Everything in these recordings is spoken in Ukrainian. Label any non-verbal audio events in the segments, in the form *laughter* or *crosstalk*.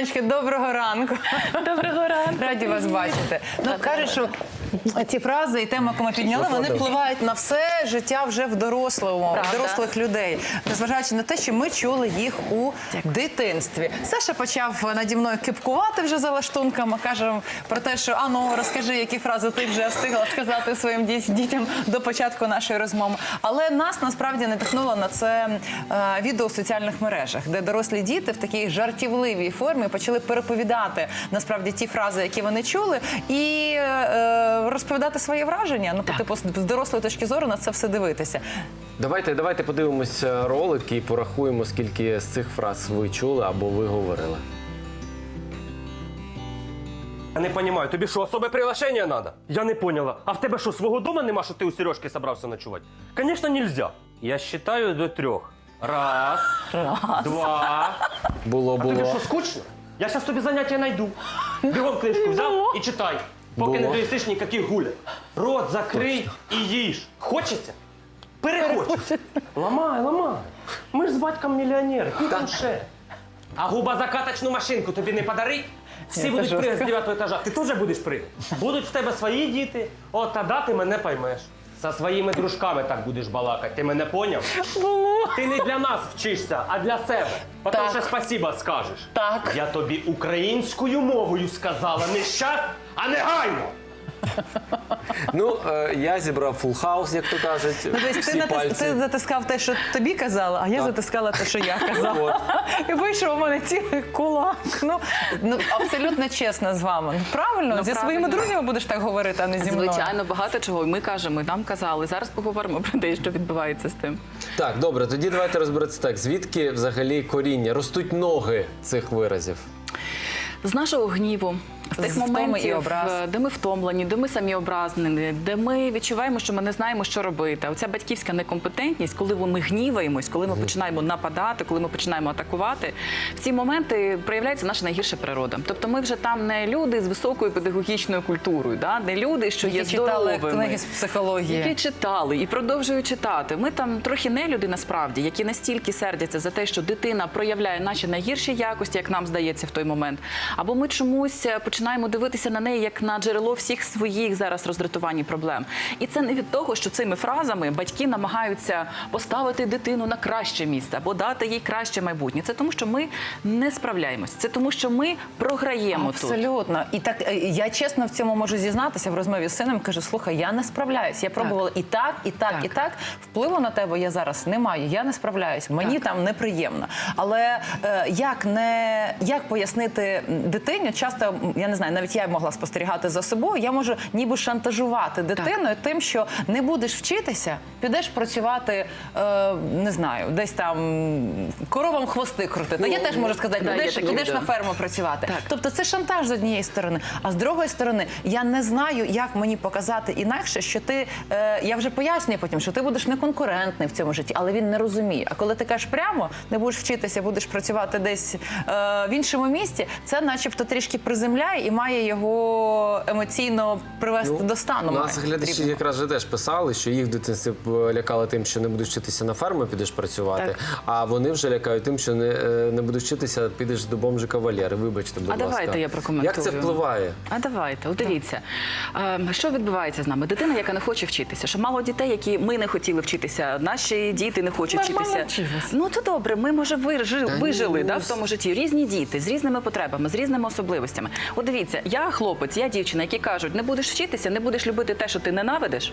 Анечка, доброго ранку. Доброго ранку. Раді вас бачити. Ну кажуть, що ці фрази і тема, яку ми підняли, вони впливають на все життя вже в дорослому, в дорослих людей, незважаючи на те, що ми чули їх у дитинстві. Саша почав наді мною кипкувати вже за лаштунками. каже про те, що а ну розкажи, які фрази ти вже встигла сказати своїм дітям до початку нашої розмови. Але нас насправді надихнуло на це е, відео в соціальних мережах, де дорослі діти в такій жартівливій формі почали переповідати насправді ті фрази, які вони чули, і е, розповідати своє враження. Ну, типу, з дорослої точки зору на це все дивитися. Давайте, давайте подивимося ролик і порахуємо, скільки з цих фраз ви чули або ви говорили. Я не понимаю, тобі що, особе приглашення надо? Я не поняла. А в тебе що, свого дома нема, що ти у Сережки собрався ночувати? Конечно, нельзя. Я считаю до трьох. Раз, Раз. два. Було, А тобі що, скучно? Я зараз тобі заняття найду. *laughs* Бігом книжку взяв і читай. Поки Було. не доїсиш ніяких гулять. Рот закрий і їж. Хочеться? Перехочеться. Ламай, ламай. Ми ж з батьком мільйонери, купимо ще. А губозакаточну машинку тобі не подарить? Всі це будуть пригати з 9 етажа. Ти теж будеш пригати. Будуть в тебе свої діти, от тоді ти мене поймеш. Со своїми дружками так будеш балакати. Ти мене поняв? Ти не для нас вчишся, а для себе. Потім Так. ще спасіба скажеш. Так. Я тобі українською мовою сказала не щас, а негайно. Ну, е, я зібрав фул хаус, як то кажуть. Ну, тобто всі ти, натис- пальці. ти затискав те, що тобі казала, а я затискала те, що я казала. І вийшов у мене цілий кулак. Ну, ну абсолютно чесно з вами. Ну, правильно, Ну, зі своїми правильно. друзями будеш так говорити, а не зі мною. Звичайно, багато чого. І Ми кажемо, і нам казали. Зараз поговоримо про те, що відбувається з тим. Так, добре, тоді давайте розбиратися так. Звідки взагалі коріння? Ростуть ноги цих виразів. З нашого гніву, з тих моментів, е, де ми втомлені, де ми самі образнені, де ми відчуваємо, що ми не знаємо, що робити. Оця батьківська некомпетентність, коли ми гніваємось, коли ми починаємо нападати, коли ми починаємо атакувати, в ці моменти проявляється наша найгірша природа. Тобто, ми вже там не люди з високою педагогічною культурою, да? не люди, що є Які читали здоровими. книги з психології. Які читали і продовжують читати. Ми там трохи не люди насправді, які настільки сердяться за те, що дитина проявляє наші найгірші якості, як нам здається в той момент. Або ми чомусь е, починаємо дивитися на неї як на джерело всіх своїх зараз роздратувань і проблем. І це не від того, що цими фразами батьки намагаються поставити дитину на краще місце або дати їй краще майбутнє. Це тому, що ми не справляємось. Це тому, що ми програємо тут. Абсолютно. І так е, я чесно в цьому можу зізнатися в розмові з сином. Кажу, слухай, я не справляюсь. Я пробувала і так, і так, Так. і так. Впливу на тебе я зараз не маю. Я не справляюсь. Мені там неприємно. Але е, як не як пояснити дитині? Часто я не знаю, навіть я могла спостерігати за собою. Я можу ніби шантажувати дитиною тим, що не будеш вчитися, підеш працювати, е, не знаю, десь там коровам хвости крутити. я теж можу сказати, да, підеш, підеш на ферму працювати. Так. Тобто це шантаж з однієї сторони. А з другої сторони, я не знаю, як мені показати інакше, що ти е, я вже пояснюю потім, що ти будеш неконкурентний в цьому житті, але він не розуміє. А коли ти кажеш прямо, не будеш вчитися, будеш працювати десь е, в іншому місці, це начебто трішки приземляє і має його емоційно привести до стану. Нас глядачі потрібного. якраз же теж писали, що їх в дитинстві е, лякали тим, що не будеш вчитися на ферму, підеш працювати. Так. А вони вже лякають тим, що не, е, не будеш вчитися, підеш до бомжика Валєри. Вибачте, будь А ласка. давайте я прокоментую. Як це впливає? А давайте, от дивіться, Е, що відбувається з нами? Дитина, яка не хоче вчитися. Що мало дітей, які ми не хотіли вчитися, наші діти не хочуть вчитися. Ну то добре, ми може вижили, вижили ну, да, в тому житті. Різні діти з різними потребами, з різними особливостями. От дивіться, я хлопець, я дівчина, які кажуть, не будеш вчитися, не будеш любити те, що ти ненавидиш,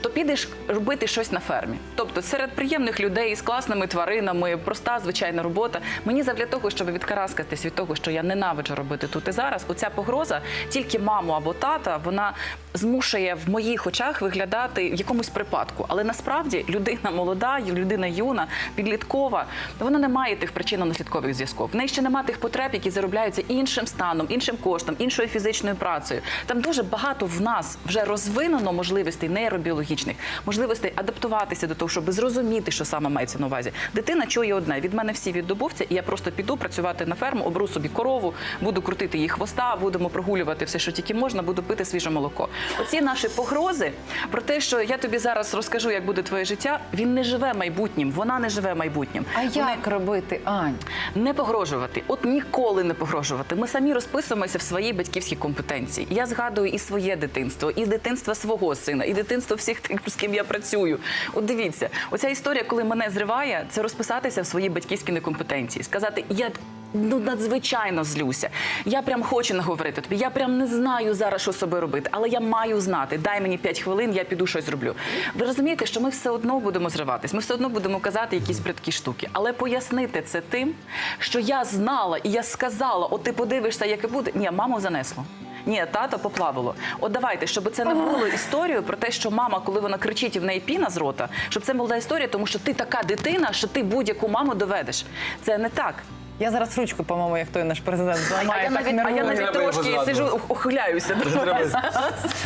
то підеш робити щось на фермі. Тобто серед приємних людей з класними тваринами, проста звичайна робота. Мені завдяки того, щоб відкараскатись від того, що я ненавиджу робити тут і зараз, оця погроза тільки маму або тата, вона змушує в моїх очах виглядати в якомусь припадку. Але насправді людина молода, людина юна, підліткова, вона не має тих причинно-наслідкових зв'язків. В неї ще немає тих потреб, які заробляються іншим станом, іншим коштом, іншою фізичною працею. Там дуже багато в нас вже розвинено можливостей нейробіологічних, можливостей адаптуватися до того, щоб зрозуміти, що саме мається на увазі. Дитина чує одне: від мене всі віддобувці, і я просто піду працювати на ферму, обру собі корову, буду крутити її хвоста, будемо прогулювати все, що тільки можна, буду пити свіже молоко. Оці наші погрози про те, що я тобі зараз розкажу, як буде твоє життя. Він не живе майбутнім, вона не живе майбутнім. А як робити, Ань? Не погрожувати, от ніколи не погрожувати. Ми самі розписуємося в своїй батьківській компетенції. Я згадую і своє дитинство, і дитинство свого сина, і дитинство всіх тих, з ким я працюю. От дивіться, оця історія, коли мене зриває, це розписатися в своїй батьківській некомпетенції, сказати, я. Ну, надзвичайно злюся. Я прям хочу наговорити тобі. Я прям не знаю зараз, що з собою робити, але я маю знати. Дай мені 5 хвилин, я піду щось зроблю. Ви розумієте, що ми все одно будемо зриватись, ми все одно будемо казати якісь бридкі штуки. Але пояснити це тим, що я знала і я сказала, от ти подивишся, яке буде. Ні, маму занесло. Ні, тато поплавило. От давайте, щоб це не було історією про те, що мама, коли вона кричить і в неї піна з рота, щоб це була історія, тому що ти така дитина, що ти будь-яку маму доведеш. Це не так. Я зараз ручку, по-моєму, як той наш президент А я навіть, а я навіть трошки сижу, ухиляюся.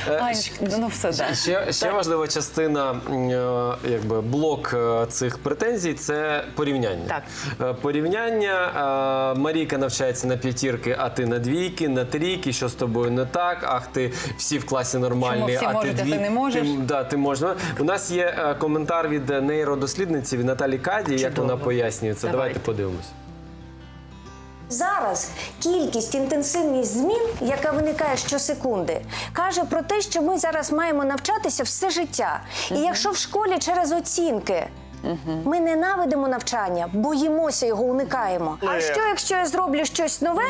Е, ну все, да. Ще, ще важлива частина, е, якби блок е, цих претензій це порівняння. Так. Порівняння. Марійка навчається на п'ятірки, а ти на двійки, на трійки. Що з тобою не так? Ах, ти всі в класі нормальні, Чому всі а можуть, ти а ти не можеш? Ти, да, ти можна. У нас є коментар від нейродослідниці від Наталі Каді, як вона пояснює це. Давайте. Давайте подивимось. Зараз кількість інтенсивність змін, яка виникає щосекунди, каже про те, що ми зараз маємо навчатися все життя. І якщо в школі через оцінки. Ми ненавидимо навчання, боїмося його, уникаємо. А що, якщо я зроблю щось нове,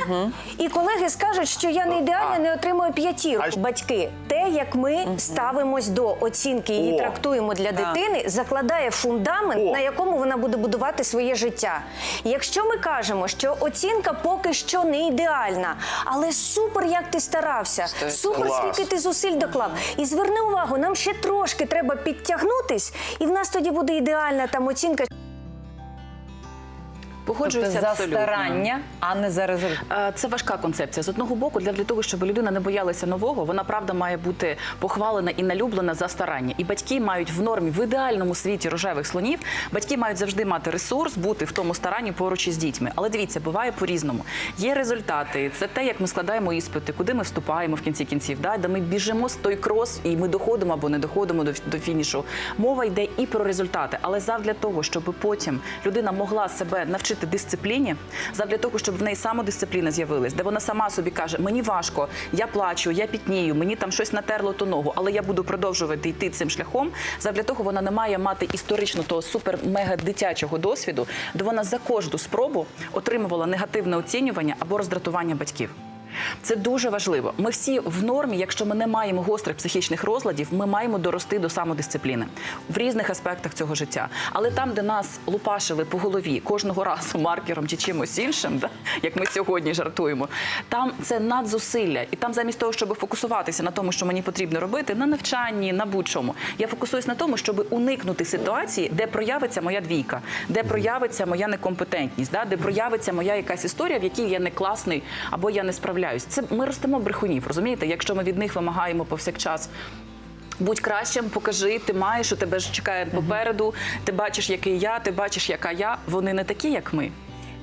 і колеги скажуть, що я не ідеальна, не отримую п'ятірку? Батьки, те, як ми ставимось до оцінки і О. трактуємо для дитини, закладає фундамент, О. на якому вона буде будувати своє життя. Якщо ми кажемо, що оцінка поки що не ідеальна, але супер, як ти старався, супер, Клас. скільки ти зусиль доклав. І зверни увагу, нам ще трошки треба підтягнутись, і в нас тоді буде ідеальна там оцінка. Погоджуюся Тобто за абсолютно. старання, а не за результат. Е, Це важка концепція. З одного боку, для, для того, щоб людина не боялася нового, вона правда має бути похвалена і налюблена за старання. І батьки мають в нормі в ідеальному світі рожевих слонів. Батьки мають завжди мати ресурс, бути в тому старанні поруч із дітьми. Але дивіться, буває по-різному. Є результати. Це те, як ми складаємо іспити, куди ми вступаємо в кінці кінців, да? де ми біжимо з той крос, і ми доходимо або не доходимо до, до фінішу. Мова йде і про результати, але завдя того, щоб потім людина могла себе навчити дисципліні, задля того, щоб в неї самодисципліна з'явилась, де вона сама собі каже: мені важко, я плачу, я пітнію, мені там щось натерло ту ногу, але я буду продовжувати йти цим шляхом. Задля того вона не має мати історично того супер-мега дитячого досвіду, де вона за кожну спробу отримувала негативне оцінювання або роздратування батьків. Це дуже важливо. Ми всі в нормі, якщо ми не маємо гострих психічних розладів, ми маємо дорости до самодисципліни в різних аспектах цього життя. Але там, де нас лупашили по голові кожного разу маркером чи чимось іншим, да, як ми сьогодні жартуємо, там це надзусилля. І там, замість того, щоб фокусуватися на тому, що мені потрібно робити, на навчанні, на будь-чому, я фокусуюсь на тому, щоб уникнути ситуації, де проявиться моя двійка, де проявиться моя некомпетентність, да, де проявиться моя якась історія, в якій я не класний або я не справляюсь. Це ми ростемо брехунів, розумієте? Якщо ми від них вимагаємо повсякчас. Будь кращим, покажи, ти маєш, у тебе ж чекає попереду. Ти бачиш, який я, ти бачиш, яка я. Вони не такі, як ми.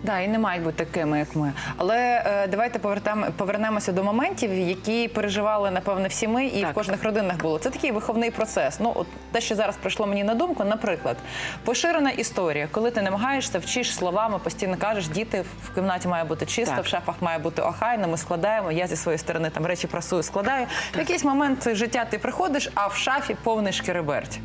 Да, і не мають бути такими, як ми. Але е, давайте повертам, повернемося до моментів, які переживали, напевно, всі ми, і Так. в кожних родинах було. Це такий виховний процес. Ну, от те, що зараз прийшло мені на думку, наприклад, поширена історія, коли ти намагаєшся, вчиш словами, постійно кажеш, діти в кімнаті має бути чисто, Так. в шафах має бути охайно, ми складаємо. Я зі своєї сторони там речі прасую, складаю. В якийсь момент життя ти приходиш, а в шафі повний шкереберть.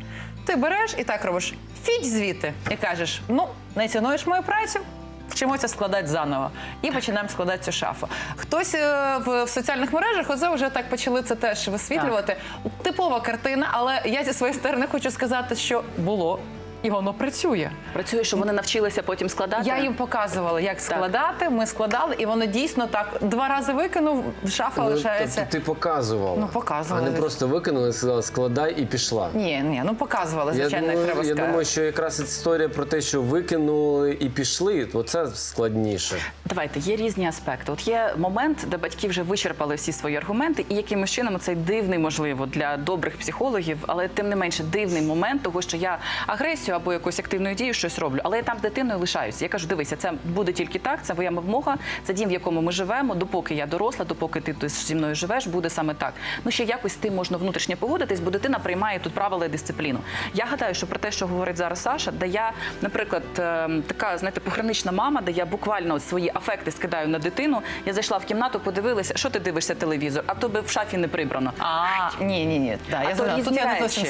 Ти береш і так робиш фіть звідти і кажеш: ну, не цінуєш мою працю. Вчимося складати заново і починаємо складати цю шафу. Хтось е, в, в соціальних мережах оце вже так почали це теж висвітлювати. Типова картина, але я зі своєї сторони хочу сказати, що було і воно працює. Працює, що вони навчилися потім складати. Я їм показувала, як складати. Ми складали, і воно дійсно так два рази викинув, шафа Ну, лишається. Тобто ти показувала. Ну, показувала, А не просто викинула, сказала, складай і пішла. Ні, ні, ну показували, звичайно, я як думаю, треба я сказати. думаю, що якраз історія про те, що викинули і пішли, то це складніше. Давайте є різні аспекти. От є момент, де батьки вже вичерпали всі свої аргументи, і якимось чином цей дивний, можливо, для добрих психологів, але тим не менше дивний момент того, що я агресію емоцію або якусь активну дію, щось роблю. Але я там з дитиною лишаюся. Я кажу, дивися, це буде тільки так, це моя вимога, це дім, в якому ми живемо. Допоки я доросла, допоки ти зі мною живеш, буде саме так. Ну ще якось тим можна внутрішньо погодитись, бо дитина приймає тут правила і дисципліну. Я гадаю, що про те, що говорить зараз Саша, де я, наприклад, е, така знаєте, погранична мама, де я буквально свої афекти скидаю на дитину. Я зайшла в кімнату, подивилася, що ти дивишся телевізор, а то би в шафі не прибрано. А, ні, ні, ні. Да, я а то знаю. Тут я не зовсім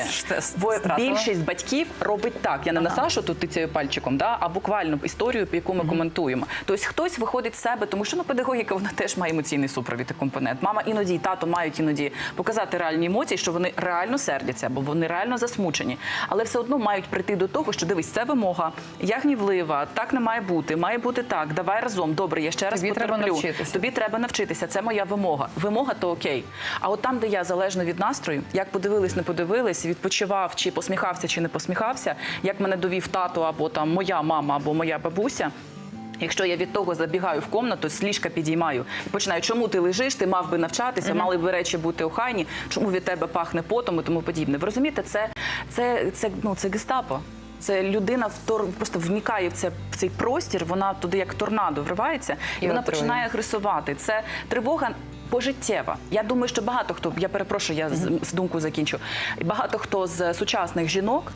більшість батьків робить так. Я не на Сашу тут тицяю пальчиком, да, а буквально історію, яку ми коментуємо. Тобто хтось виходить з себе, тому що ну, педагогіка вона теж має емоційний супровід і компонент. Мама іноді і тато мають іноді показати реальні емоції, що вони реально сердяться, або вони реально засмучені. Але все одно мають прийти до того, що дивись, це вимога. Я гнівлива, так не має бути, має бути так. Давай разом. Добре, я ще раз Тобі треба навчитися. Тобі треба навчитися. Це моя вимога. Вимога то окей. А от там, де я залежно від настрою, як подивились, не подивились, відпочивав чи посміхався, чи не посміхався, як мене довів тато або там моя мама, або моя бабуся. Якщо я від того забігаю в комнату, з ліжка підіймаю і починаю, чому ти лежиш, ти мав би навчатися, мали би речі бути охайні, чому від тебе пахне потом і тому подібне. Ви розумієте, це, це, це, ну, це гестапо. Це людина втор просто вникає в, це, в цей простір, вона туди як торнадо вривається, і, І вона отруює. починає агресувати. Це тривога. Пожиттєва. Я думаю, що багато хто, я перепрошую, я з, з думку закінчу. Багато хто з сучасних жінок,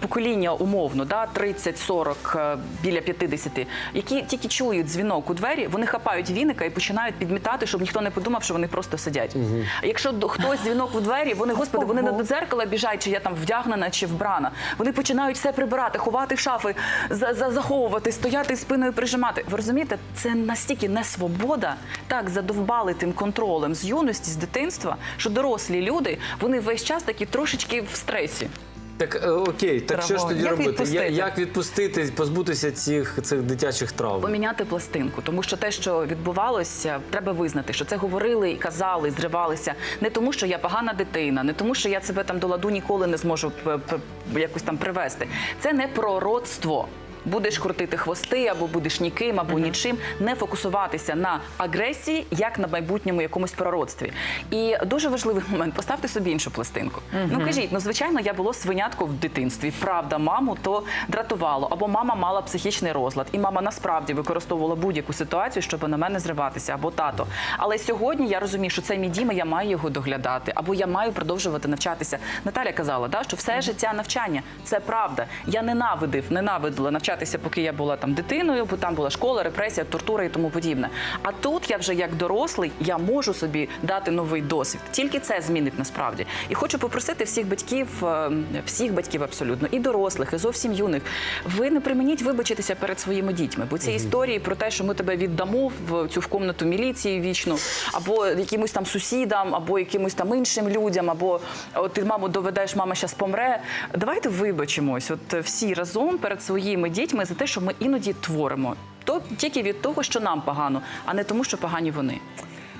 покоління умовно, да, 30, 40, е, біля 50, які тільки чують дзвінок у двері, вони хапають віника і починають підмітати, щоб ніхто не подумав, що вони просто сидять. А якщо хтось дзвінок у двері, вони, господи, вони не до дзеркала біжать, чи я там вдягнена чи вбрана. Вони починають все прибирати, ховати шафи, за, за, заховувати, стояти спиною прижимати. Ви розумієте, це настільки не свобода, так задовбали тим контролем з юності, з дитинства, що дорослі люди вони весь час такі трошечки в стресі. Так е, окей, так що ж тоді Як робити? відпустити? Я- Як відпустити, позбутися цих цих дитячих травм? Поміняти пластинку, тому що те, що відбувалося, треба визнати, що це говорили і казали, зривалися не тому, що я погана дитина, не тому, що я себе там до ладу ніколи не зможу п- п- якось там привести. Це не пророцтво. Будеш крутити хвости, або будеш ніким, або нічим, не фокусуватися на агресії, як на майбутньому якомусь пророцтві. І дуже важливий момент поставте собі іншу пластинку. Ну кажіть, ну звичайно, я було свинятко в дитинстві. Правда, маму то дратувало, або мама мала психічний розлад, і мама насправді використовувала будь-яку ситуацію, щоб на мене зриватися, або тато. Але сьогодні я розумію, що це мій дім, і я маю його доглядати, або я маю продовжувати навчатися. Наталя казала, да, що все життя навчання це правда. Я ненавидив, ненавидила навчатися, поки я була там дитиною, бо там була школа, репресія, тортура і тому подібне. А тут я вже як дорослий, я можу собі дати новий досвід. Тільки це змінить насправді. І хочу попросити всіх батьків, е, всіх батьків абсолютно, і дорослих, і зовсім юних. Ви не примініть вибачитися перед своїми дітьми, бо ці історії про те, що ми тебе віддамо в цю в комнату міліції вічну, або якимось там сусідам, або якимось там іншим людям, або от ти маму доведеш, мама зараз помре. Давайте вибачимось, от всі разом перед своїми дітьми за те, що ми іноді творимо. То тільки від того, що нам погано, а не тому, що погані вони.